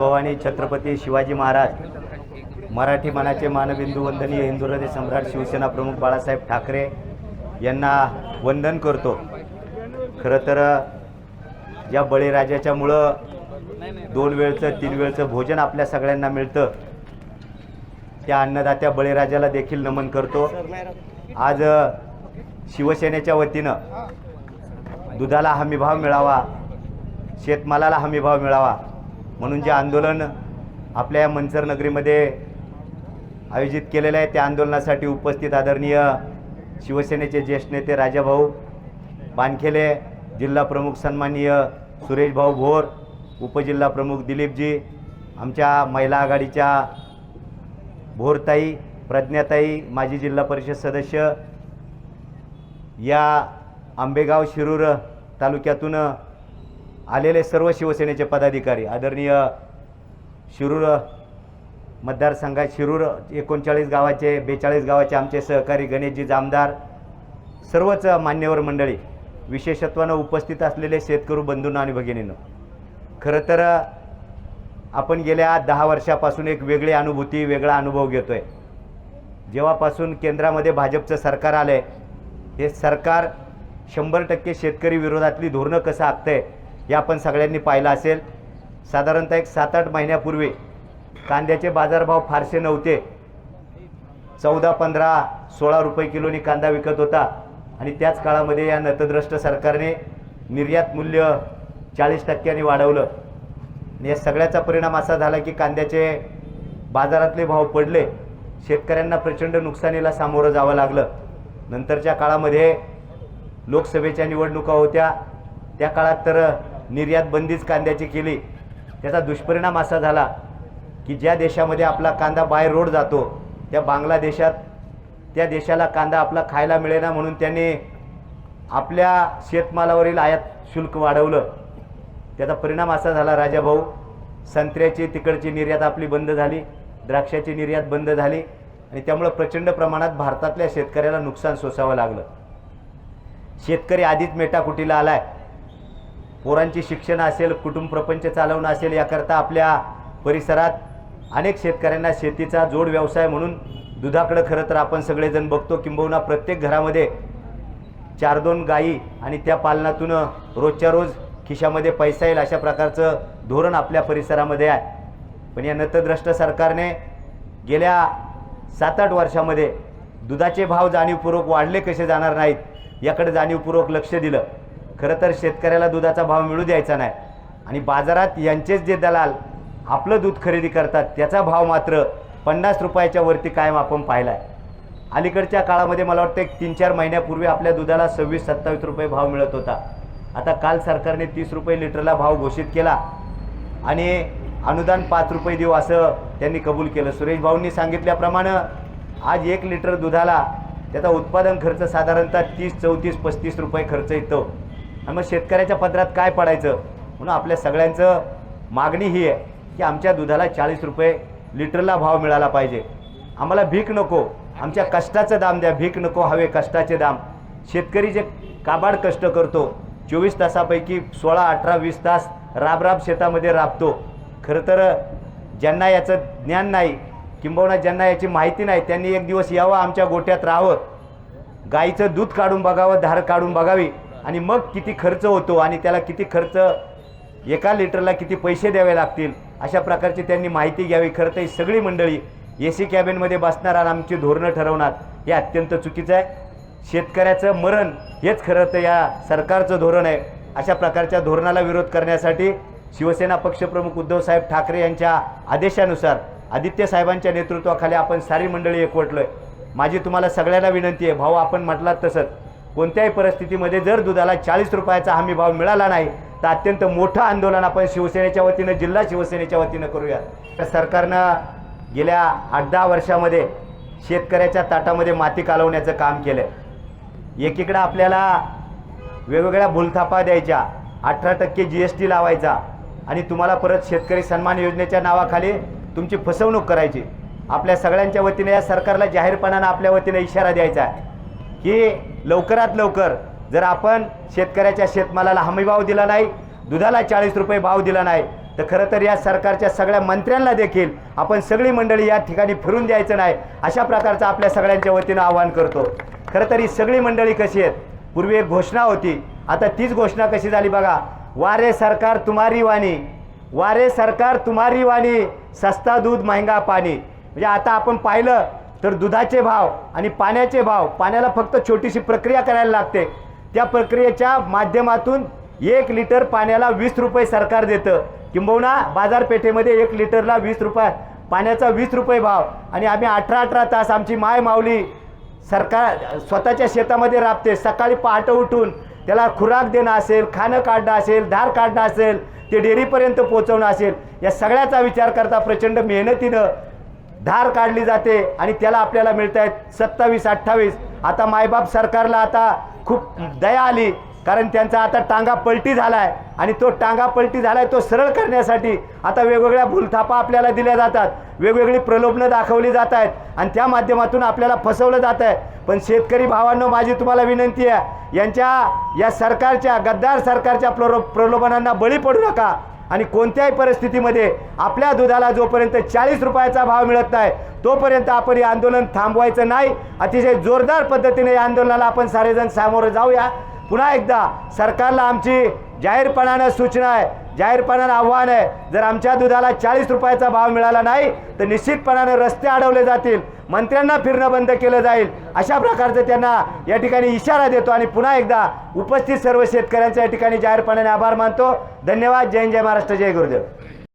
भवानी छत्रपती शिवाजी महाराज मराठी मनाचे मानबिंदू वंदनीय हिंदुराजे सम्राट शिवसेना प्रमुख बाळासाहेब ठाकरे यांना वंदन करतो. खरं तर या बळीराजाच्यामुळं दोन वेळचं तीन वेळचं भोजन आपल्या सगळ्यांना मिळतं. त्या अन्नदात्या बळीराजाला देखील नमन करतो. आज शिवसेनेच्या वतीनं दुधाला हमीभाव मिळावा शेतमालाला हमीभाव मिळावा म्हणून जे आंदोलन आपल्या या मंचर नगरीमध्ये आयोजित केलेलं आहे त्या आंदोलनासाठी उपस्थित आदरणीय शिवसेनेचे ज्येष्ठ नेते राजाभाऊ बानखेले जिल्हा प्रमुख सन्माननीय सुरेशभाऊ भोर उपजिल्हा प्रमुख दिलीपजी आमच्या महिला आघाडीच्या भोरताई प्रज्ञाताई माजी जिल्हा परिषद सदस्य या आंबेगाव शिरूर तालुक्यातून आलेले सर्व शिवसेनेचे पदाधिकारी आदरणीय शिरूर मतदारसंघात शिरूर एकोणचाळीस गावाचे बेचाळीस गावाचे आमचे सहकारी गणेशजी जामदार सर्वच मान्यवर मंडळी विशेषत्वानं उपस्थित असलेले शेतकरू बंधूंना आणि भगिनींनो. खरं तर आपण गेल्या दहा वर्षापासून एक वेगळी अनुभूती वेगळा अनुभव घेतो आहे जेव्हापासून केंद्रामध्ये भाजपचं सरकार आलं आहे हे सरकार शंभर टक्के शेतकरी विरोधातली धोरणं कसं आखतंय हे आपण सगळ्यांनी पाहिलं असेल. साधारणतः एक सात आठ महिन्यापूर्वी कांद्याचे बाजारभाव फारसे नव्हते. चौदा पंधरा सोळा रुपये किलोनी कांदा विकत होता आणि त्याच काळामध्ये या नतद्रष्ट सरकारने निर्यात मूल्य चाळीस टक्क्यांनी वाढवलं. आणि या सगळ्याचा परिणाम असा झाला की कांद्याचे बाजारातले भाव पडले. शेतकऱ्यांना प्रचंड नुकसानीला सामोरं जावं लागलं. नंतरच्या काळामध्ये लोकसभेच्या निवडणुका होत्या. त्या काळात तर निर्यात बंदीच कांद्याची केली. त्याचा दुष्परिणाम असा झाला की ज्या देशामध्ये आपला कांदा बाय रोड जातो त्या बांगलादेशात त्या देशाला कांदा आपला खायला मिळेना म्हणून त्यांनी आपल्या शेतमालावरील आयात शुल्क वाढवलं. त्याचा परिणाम असा झाला राजाभाऊ संत्र्याची तिकडची निर्यात आपली बंद झाली द्राक्षाची निर्यात बंद झाली आणि त्यामुळं प्रचंड प्रमाणात भारतातल्या शेतकऱ्याला नुकसान सोसावं लागलं. शेतकरी आधीच मेटाकुटीला आला आहे पोरांची शिक्षण असेल कुटुंब प्रपंच चालवणं असेल याकरता आपल्या परिसरात अनेक शेतकऱ्यांना शेतीचा जोड व्यवसाय म्हणून दुधाकडं खरं तर आपण सगळेजण बघतो. किंबहुना प्रत्येक घरामध्ये चार दोन गायी आणि त्या पालनातून रोजच्या रोज खिशामध्ये पैसा येईल अशा प्रकारचं धोरण आपल्या परिसरामध्ये आहे. पण या नतद्रष्ट सरकारने गेल्या सात आठ वर्षामध्ये दुधाचे भाव जाणीवपूर्वक वाढले कसे जाणार नाहीत याकडे जाणीवपूर्वक लक्ष दिलं. खरं तर शेतकऱ्याला दुधाचा भाव मिळू द्यायचा नाही. आणि बाजारात यांचेच जे दलाल आपलं दूध खरेदी करतात त्याचा भाव मात्र पन्नास रुपयाच्या वरती कायम आपण पाहिला आहे अलीकडच्या काळामध्ये मला वाटतं एक तीन चार महिन्यापूर्वी आपल्या दुधाला सव्वीस सत्तावीस रुपये भाव मिळत होता. आता काल सरकारने तीस रुपये लिटरला भाव घोषित केला आणि अनुदान पाच रुपये देऊ असं त्यांनी कबूल केलं. सुरेश भाऊंनी सांगितल्याप्रमाणे आज एक लिटर दुधाला त्याचा उत्पादन खर्च साधारणतः तीस चौतीस पस्तीस रुपये खर्च येतो. आणि मग शेतकऱ्याच्या पदरात काय पडायचं? म्हणून आपल्या सगळ्यांचं मागणी ही आहे की आमच्या दुधाला चाळीस रुपये लिटरला भाव मिळाला पाहिजे. आम्हाला भीक नको. आमच्या कष्टाचं दाम द्या. भीक नको हवे कष्टाचे दाम. शेतकरी जे काबाड कष्ट करतो चोवीस तासापैकी सोळा अठरा वीस तास राबराब शेतामध्ये राबतो. खरं तर ज्यांना याचं ज्ञान नाही किंबहुना ज्यांना याची माहिती नाही त्यांनी एक दिवस यावं आमच्या गोट्यात राहावं. गाईचं दूध काढून बघावं धार काढून बघावी. आणि मग किती खर्च होतो आणि त्याला किती खर्च एका लिटरला किती पैसे द्यावे लागतील अशा प्रकारची त्यांनी माहिती घ्यावी. खरं तर ही सगळी मंडळी ए सी कॅबिनमध्ये बसणार आणि आमची धोरणं ठरवणार हे अत्यंत चुकीचं आहे. शेतकऱ्याचं मरण हेच खरं तर या सरकारचं धोरण आहे. अशा प्रकारच्या धोरणाला विरोध करण्यासाठी शिवसेना पक्षप्रमुख उद्धवसाहेब ठाकरे यांच्या आदेशानुसार आदित्य साहेबांच्या नेतृत्वाखाली आपण सारी मंडळी एकवटलोय. माझी तुम्हाला सगळ्यांना विनंती आहे भाऊ आपण म्हटलात तसंच. कोणत्याही परिस्थितीमध्ये जर दुधाला चाळीस रुपयाचा हमी भाव मिळाला नाही तर अत्यंत मोठं आंदोलन आपण शिवसेनेच्या वतीनं जिल्हा शिवसेनेच्या वतीनं करूया तर सरकारनं गेल्या आठ दहा वर्षामध्ये शेतकऱ्याच्या ताटामध्ये माती कालवण्याचं काम केलं एकीकडं आपल्याला वेगवेगळ्या भूलथापा द्यायच्या अठरा टक्के जी एस टी लावायचा आणि तुम्हाला परत शेतकरी सन्मान योजनेच्या नावाखाली तुमची फसवणूक करायची. आपल्या सगळ्यांच्या वतीने या सरकारला जाहीरपणानं आपल्या वतीने इशारा द्यायचा आहे. की लवकरात लवकर जर आपण शेतकऱ्याच्या शेतमालाला हमीभाव दिला नाही दुधाला चाळीस रुपये भाव दिला नाही तर खरं तर या सरकारच्या सगळ्या मंत्र्यांना देखील आपण सगळी मंडळी या ठिकाणी फिरून द्यायचं नाही अशा प्रकारचं आपल्या सगळ्यांच्या वतीनं आवाहन करतो. खरं तर ही सगळी मंडळी कशी आहेत? पूर्वी एक घोषणा होती आता तीच घोषणा कशी झाली बघा. वारे सरकार तुम्हारी वाणी वारे सरकार तुम्हारी वाणी सस्ता दूध महंगा पाणी. म्हणजे आता आपण पाहिलं तर दुधाचे भाव आणि पाण्याचे भाव पाण्याला फक्त छोटीशी प्रक्रिया करायला लागते. त्या प्रक्रियेच्या माध्यमातून एक लिटर पाण्याला वीस रुपये सरकार देतं. किंबहुना बाजारपेठेमध्ये एक लिटरला वीस रुपये पाण्याचा वीस रुपये भाव. आणि आम्ही अठरा अठरा तास आमची माय माऊली सरकार स्वतःच्या शेतामध्ये राबते. सकाळी पहाटं उठून त्याला खुराक देणं असेल खाणं काढणं असेल धार काढणं असेल ते डेअरीपर्यंत पोहोचवणं असेल या सगळ्याचा विचार करता प्रचंड मेहनतीनं धार काढली जाते आणि त्याला आपल्याला मिळत आहेत सत्तावीस अठ्ठावीस. आता मायबाप सरकारला आता खूप दया आली कारण त्यांचा आता टांगा पलटी झाला आहे आणि तो टांगा पलटी झाला आहे तो सरळ करण्यासाठी आता वेगवेगळ्या भूलथापा आपल्याला दिल्या जातात. वेगवेगळी प्रलोभनं दाखवली जात आहेत आणि त्या माध्यमातून आपल्याला फसवलं जात आहे पण शेतकरी भावांनो माझी तुम्हाला विनंती आहे यांच्या या सरकारच्या गद्दार सरकारच्या प्रलो प्रलोभनांना बळी पडू नका. आणि कोणत्याही परिस्थितीमध्ये आपल्या दुधाला जोपर्यंत चाळीस रुपयाचा भाव मिळत नाही तोपर्यंत आपण हे आंदोलन थांबवायचं नाही. अतिशय जोरदार पद्धतीने या आंदोलनाला आपण सारेजण सामोरं जाऊया. पुन्हा एकदा सरकारला आमची जाहीरपणानं सूचना आहे. जाहीरपणानं आव्हान आहे. जर आमच्या दुधाला चाळीस रुपयाचा भाव मिळाला नाही तर निश्चितपणानं रस्ते अडवले जातील. मंत्र्यांना फिरणं बंद केलं जाईल. अशा प्रकारचं त्यांना या ठिकाणी इशारा देतो आणि पुन्हा एकदा उपस्थित सर्व शेतकऱ्यांचा या ठिकाणी जाहीरपणाने आभार मानतो. धन्यवाद. जय जय महाराष्ट्र. जय गुरुदेव.